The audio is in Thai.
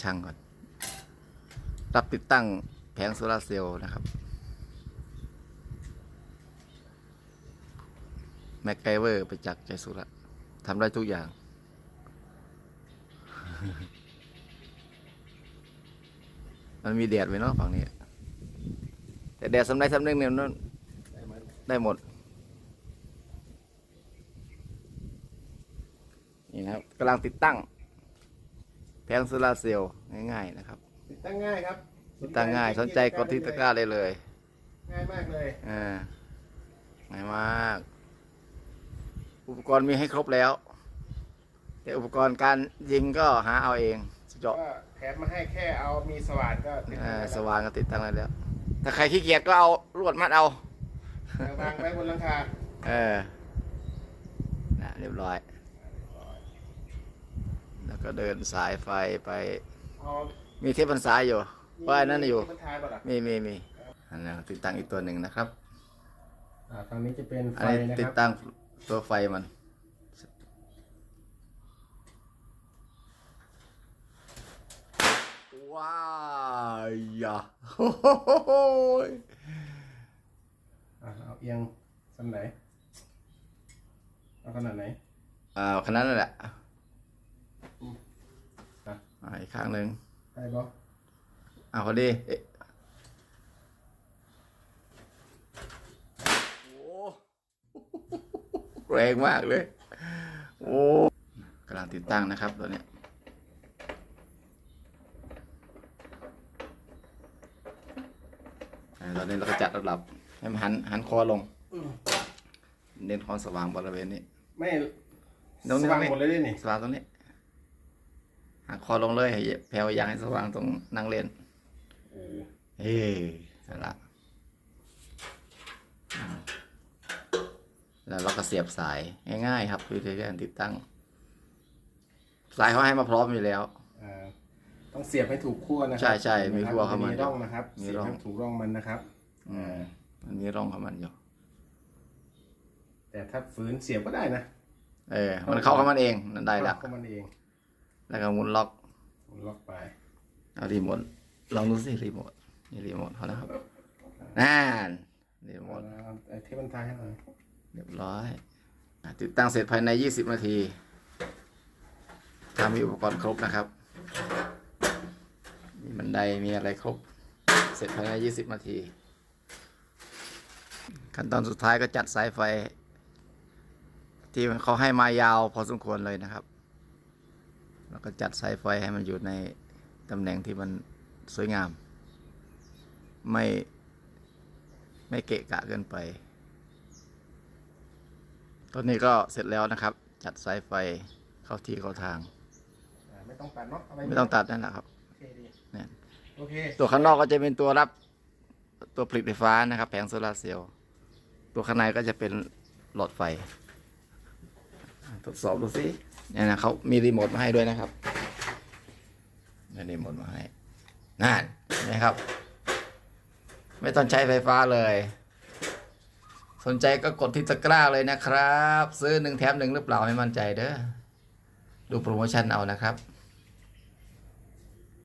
ช่างก่อน รับติดตั้งแผงโซลาร์เซลล์นะครับ แม็กไกเวอร์ไปจากใจสุระทำได้ทุกอย่าง มันมีแดดไว้เนาะฝั่งนี้ แต่แดดสำได้สำเนึงเนี่ยนั่นได้หมด นี่นะครับกำลังติดตั้ง งโซลาร์เซลล์ง่ายๆนะครับ ติดตั้งง่ายครับติดตั้งง่ายสนใจกดที่ตะกร้าได้เลย ง่ายมากเลยอ่าง่ายมาก อุปกรณ์มีให้ครบแล้ว แต่อุปกรณ์การยิงก็หาเอาเองเจาะก็แถมมาให้แค่เอามีสว่านก็ติดอ่าตั้งสว่างก็ติดตั้งได้แล้ว ถ้าใครขี้เกียจก็เอาลวดมัดเอาแล้ววางไว้บนหลังคา เออนะเรียบร้อยแล้ว ก็เดินสายไฟไปเอามีเทปพันสายอยู่ว่าอันนั้นอยู่มันทายป่ะล่ะมีมีมีอันนั้นติดตั้งอีกตัวหนึ่งนะครับอ่าฝั่งนี้จะเป็นอัไฟนนี้นะติคดรับตั้งตัวไฟมันว้ายยะโอ้โหยอ่าเอาเอียงสันไหน เอาขนาดไหน อ่าขนาดนั้นแหละครับ อ่าอีกข้างหนึ่งได้ปะอ่าพอดีเอ๊ะโอ้แรงมากเลย โอ้กำลังติดตั้งนะครับตัวเนี้ยอ่าตอนนี้เราก็จัดระดับให้มันหันหันคอลง เน้นความสว่างบริเวณนี้ ไม่ตรงนี้สว่างหมดเลยดินี่สว่างตรงนี้หัน คอลงเลยให้แผ่วอยางให้สว่างตรงนั่งเล่นโอ้เฮ้ยนั่นละแล้วเราก็เสียบสายง่ายๆครับคือการติดตั้ง สายเขาให้มาพร้อมอยู่แล้วอ่าต้องเสียบให้ถูกขั้วนะครัใช่ใช่มีขั้วเข้ามามีร่องนะครับมีเสียบร่องให้ถูกร่องมันนะครับอืมมันมีร่องของมันอยู่แต่ถ้าฝืนเสียบก็ได้นะเออมันเข้าของมันเองนั่นได้ละเข้ามันเอง แล้วก็หมุนล็อก หมุนล็อกไปเอารีโมทลองดูสิรีโมทนี่รีโมทเขาแล้วครับนั่นรีโมทเอาไอ้เทปบันทายให้หน่อยเรียบร้อยอะติดตั้งเสร็จภายใน 20 นาทีถ้ามีอุปกรณ์ครบนะครับ มีบันไดมีอะไรครบ เสร็จภายใน 20 นาที ขั้นตอนสุดท้ายก็จัดสายไฟ ที่เขาให้มายาวพอสมควรเลยนะครับ แล้วก็จัดสายไฟให้มันอยู่ในตำแหน่งที่มันสวยงาม ไม่ไม่เกะกะเกินไป ตอนนี้ก็เสร็จแล้วนะครับ จัดสายไฟเข้าที่เข้าทาง อ่าไม่ต้องตัดเนาะเาว้ไม่ต้องตัดนั่นแหละครับ โอเคดีเนี่ย โอเคตัวข้างนอกก็จะเป็นตัวรับตัวผลิตไฟฟ้านะครับ แผงโซลาร์เซลล์ตัวข้างในก็จะเป็นหลอดไฟอะทดสอบดูสิ เนี่ยนะเขามีรีโมทมาให้ด้วยนะครับมีรีโมทมาให้นั่นนะครับ ไม่ต้องใช้ไฟฟ้าเลย สนใจก็กดที่ตะกร้าเลยนะครับ ซื้อหนึ่งแถมหนึ่งหรือเปล่าไม่มั่นใจเด้อดูโปรโมชั่นเอานะครับ